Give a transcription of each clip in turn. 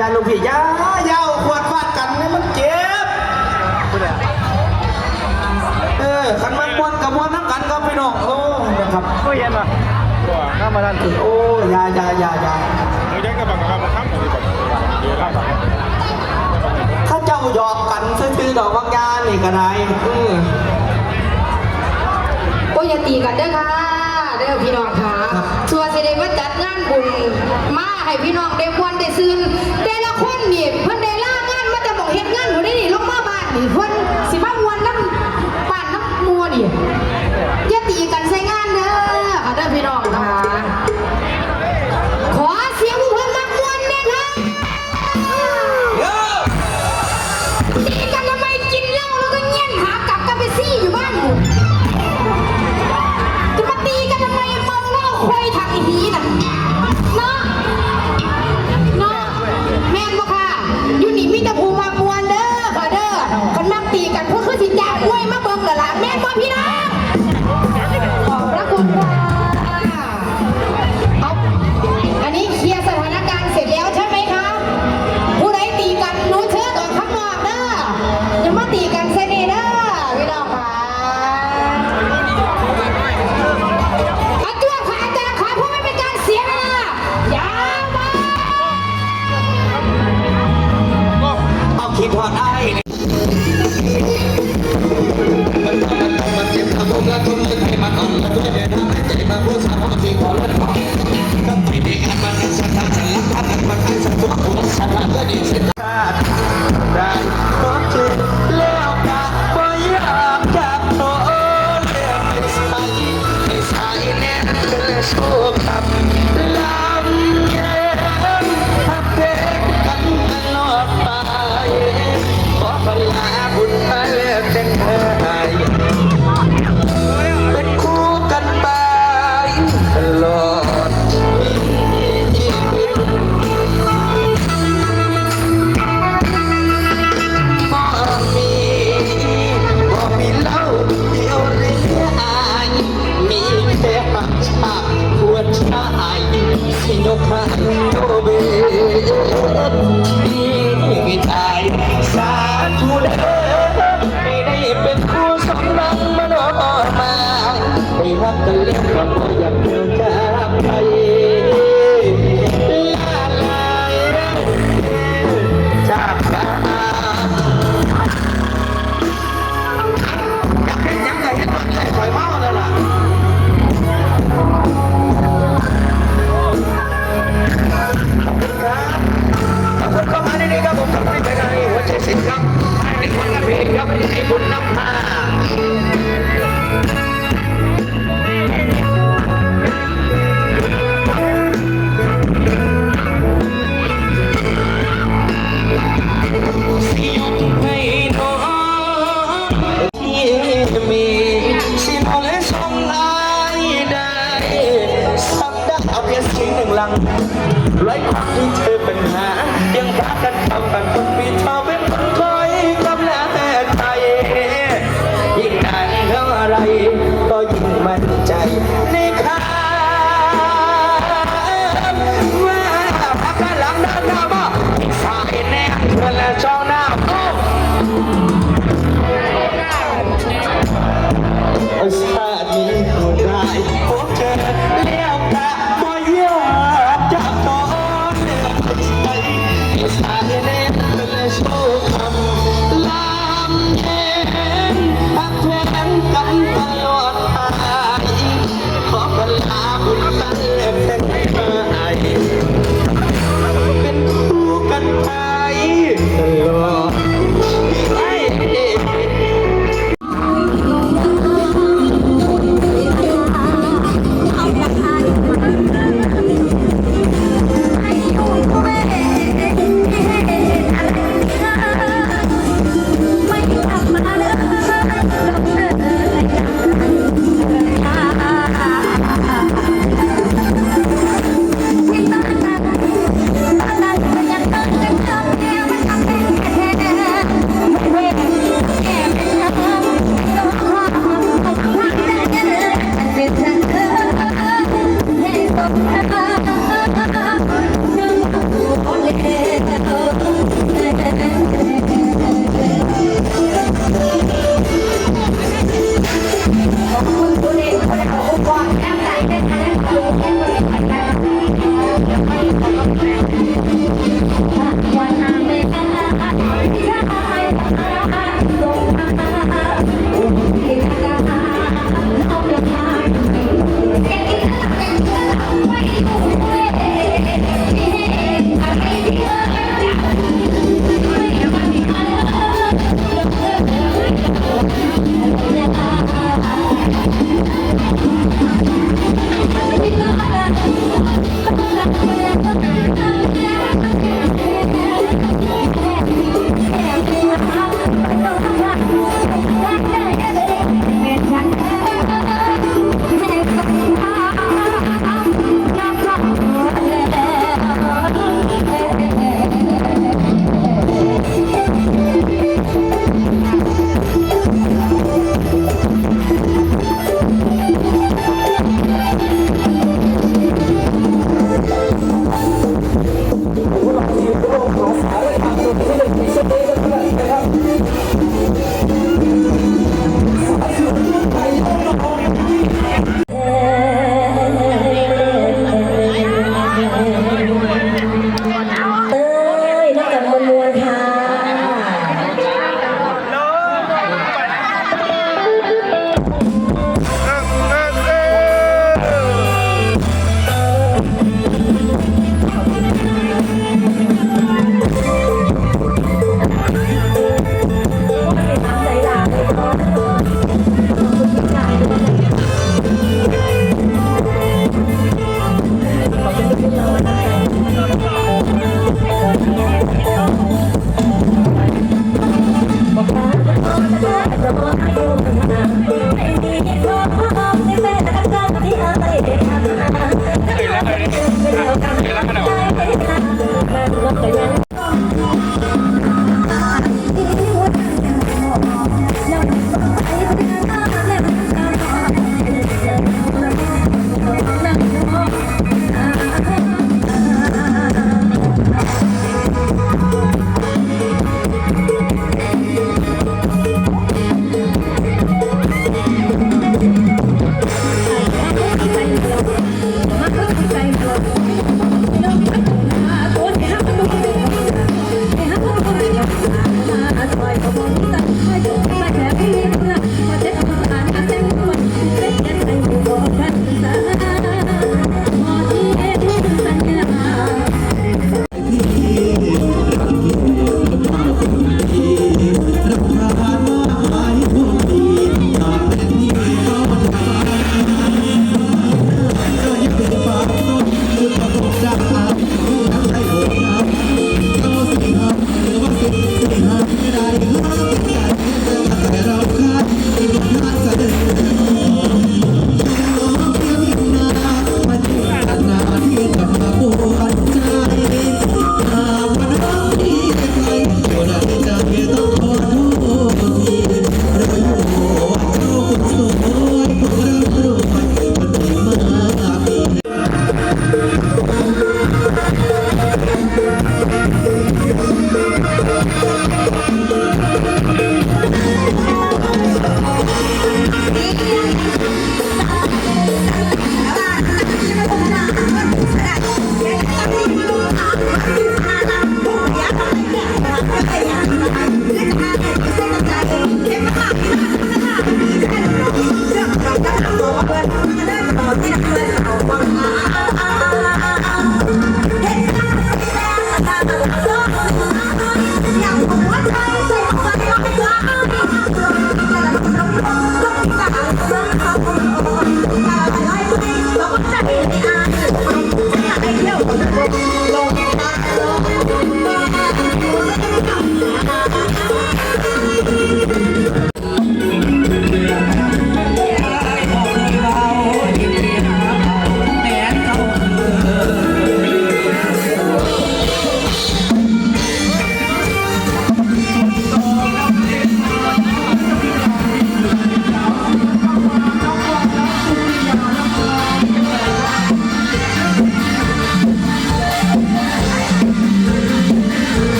ยาลูกพี่ยาวยาวขวดฟาดกันเนี่มันเจ็บเออขันมันมวนกับมวนน้ำกันก็ไปนอกโอ้นะครับก็เย็นว่ะน้ำมาดันถึงโอ้ยายายายาถ้าเจ้าหยอกกันซื้อดอกบางยานี่ก็ได้อือโอ้ยตีกันเด้อค่ะ ด้อพี่น้องค่ะชัวร์สด็จมาจัดงานบุญมาให้พี่น้องได้ควรได้ซื้อแต่ละคนนี่เพิ่นได้ลางานมาจะบอกเหตุงานหนูได้นี่ลงมาบ้านนี่เพิ่น นี้นะ you want to สุขพบเจอเลี้ยวตา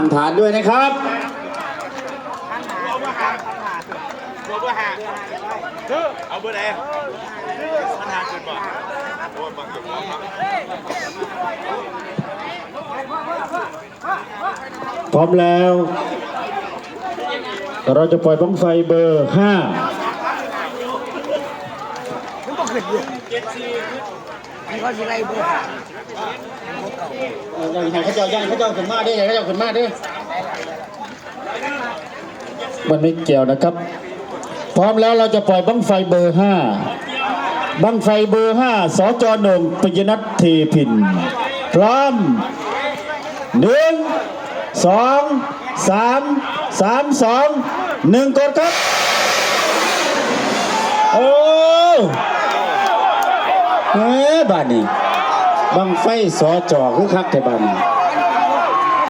างฐานด้วยนะครับเอาเบอร์ไหนมันหาขึ้นบ่โอ้ยบังอยู่ครับพร้อมแล้ว เราจะปล่อยบังไฟเบอร์ห้าอย่า อย่างเขาเจ้าย่างเขาเจ้าขึ้นมาได้เขาเจ้าขึ้นมาได้วยมันไม่เกี่ยวนะครับ พร้อมแล้วเราจะปล่อยบังไฟเบอร์ห้าบังไฟเบอร์ห้าสจหนึ่งปิยนัทเทพิน พร้อมหนึ่งสองสามสามสองหนึ่งกดครับ โอ้เฮ้บ้านนี้ บังไฟสอจอคือคักแต่บัน